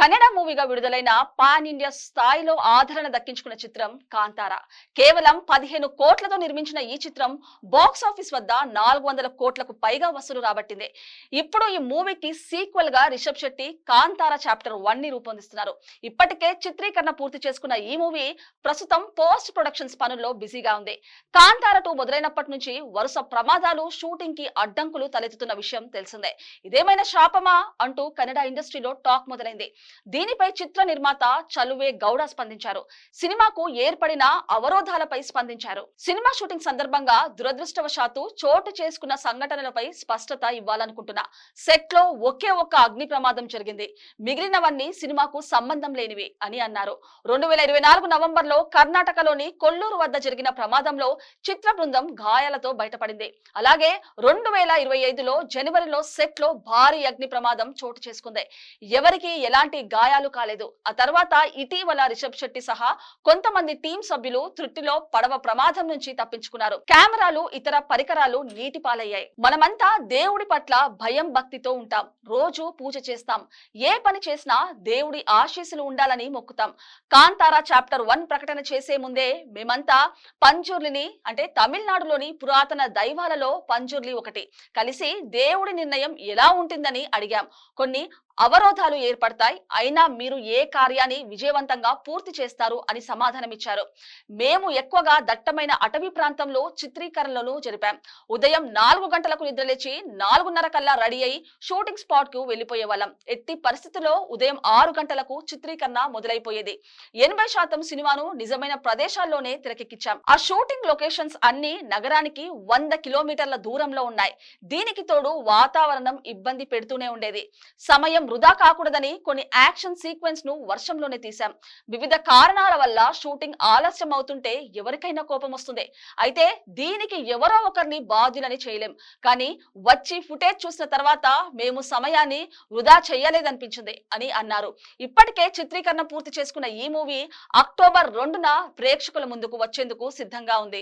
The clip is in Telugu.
కన్నడ మూవీగా విడుదలైన పాన్ ఇండియా స్థాయిలో ఆదరణ దక్కించుకున్న చిత్రం కాంతార. కేవలం పదిహేను కోట్లతో నిర్మించిన ఈ చిత్రం బాక్స్ ఆఫీస్ వద్ద నాలుగు వందల కోట్లకు పైగా వసూలు రాబట్టింది. ఇప్పుడు ఈ మూవీకి సీక్వెల్గా రిషబ్ శెట్టి కాంతార చాప్టర్ వన్ని రూపొందిస్తున్నారు. ఇప్పటికే చిత్రీకరణ పూర్తి చేసుకున్న ఈ మూవీ ప్రస్తుతం పోస్ట్ ప్రొడక్షన్స్ పనుల్లో బిజీగా ఉంది. కాంతార టూ మొదలైనప్పటి నుంచి వరుస ప్రమాదాలు షూటింగ్కి అడ్డంకులు తలెత్తుతున్న విషయం తెలిసిందే. ఇదేమైనా శాపమా అంటూ కన్నడ ఇండస్ట్రీలో టాక్ మొదలైంది. దీనిపై చిత్ర నిర్మాత చలువే గౌడ స్పందించారు. సినిమాకు ఏర్పడిన అవరోధాలపై స్పందించారు. సినిమా షూటింగ్ సందర్భంగా దురదృష్టవశాత్తు చోటు చేసుకున్న సంఘటనలపై స్పష్టత ఇవ్వాలనుకుంటున్నా. సెట్లో ఒకే ఒక్క అగ్ని ప్రమాదం జరిగింది. మిగిలినవన్నీ సినిమాకు సంబంధం లేనివి అని అన్నారు. రెండు వేల ఇరవై నాలుగు నవంబర్లో కర్ణాటకలోని కొల్లూరు వద్ద జరిగిన ప్రమాదంలో చిత్ర బృందం గాయాలతో బయటపడింది. అలాగే రెండు వేల ఇరవై ఐదులో జనవరిలో సెట్లో భారీ అగ్ని ప్రమాదం చోటు చేసుకుంది. ఎవరికి ఎలాంటి గాయాలు కాలేదు. ఆ తర్వాత ఇటీవల రిషబ్ శెట్టి సహా కొంతమంది టీం సభ్యులు త్రుటిలో పడవ ప్రమాదం నుంచి తప్పించుకున్నారు. కెమెరాలు ఇతర పరికరాలు నీటి పాలయ్యాయి మనమంతా దేవుడి పట్ల భయం భక్తితో ఉంటాం. రోజు పూజ చేస్తాం. ఏ పని చేసినా దేవుడి ఆశీస్సులు ఉండాలని మొక్కుతాం. కాంతారా చాప్టర్ వన్ ప్రకటన చేసే ముందే మేమంతా పంజుర్లిని అంటే తమిళనాడులోని పురాతన దైవాలలో పంజుర్లి ఒకటి. కలిసి దేవుడి నిర్ణయం ఎలా ఉంటుందని అడిగాం. కొన్ని అవరోధాలు ఏర్పడతాయి. అయినా మీరు ఏ కార్యాన్ని విజయవంతంగా పూర్తి చేస్తారు అని సమాధానమిచ్చారు. మేము ఎక్కువగా దట్టమైన అటవీ ప్రాంతంలో చిత్రీకరణలను జరిపాం. ఉదయం నాలుగు గంటలకు నిద్రలేచి నాలుగున్నర కల్లా రెడీ అయి షూటింగ్ స్పాట్కు వెళ్ళిపోయేవాళ్ళం ఎట్టి పరిస్థితుల్లో ఉదయం ఆరు గంటలకు చిత్రీకరణ మొదలైపోయేది. ఎనభై శాతం సినిమాను నిజమైన ప్రదేశాల్లోనే తెరకెక్కించాం. ఆ షూటింగ్ లొకేషన్స్ అన్ని నగరానికి వంద కిలోమీటర్ల దూరంలో ఉన్నాయి. దీనికి తోడు వాతావరణం ఇబ్బంది పెడుతూనే ఉండేది. సమయం వృధా కాకూడదని కొన్ని యాక్షన్ సీక్వెన్స్ను వర్షంలోనే తీశాం. వివిధ కారణాల వల్ల షూటింగ్ ఆలస్యం అవుతుంటే ఎవరికైనా కోపం వస్తుంది. అయితే దీనికి ఎవరో ఒకరిని బాధ్యులని చేయలేం. కానీ వచ్చి ఫుటేజ్ చూసిన తర్వాత మేము సమయాన్ని వృధా చేయలేదనిపించింది అని అన్నారు. ఇప్పటికే చిత్రీకరణ పూర్తి చేసుకున్న ఈ మూవీ అక్టోబర్ రెండున ప్రేక్షకుల ముందుకు వచ్చేందుకు సిద్ధంగా ఉంది.